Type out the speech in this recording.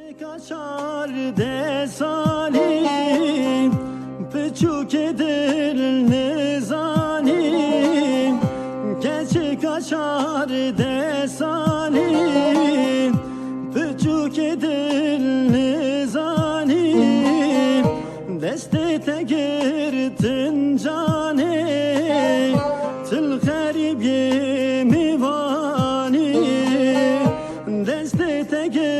Kaçar de salim Küçük edir nizanim Keçi kaçar de salim Küçük edir nizanim Destete girdin cane Tıl garip yemi vani Destete girdin cane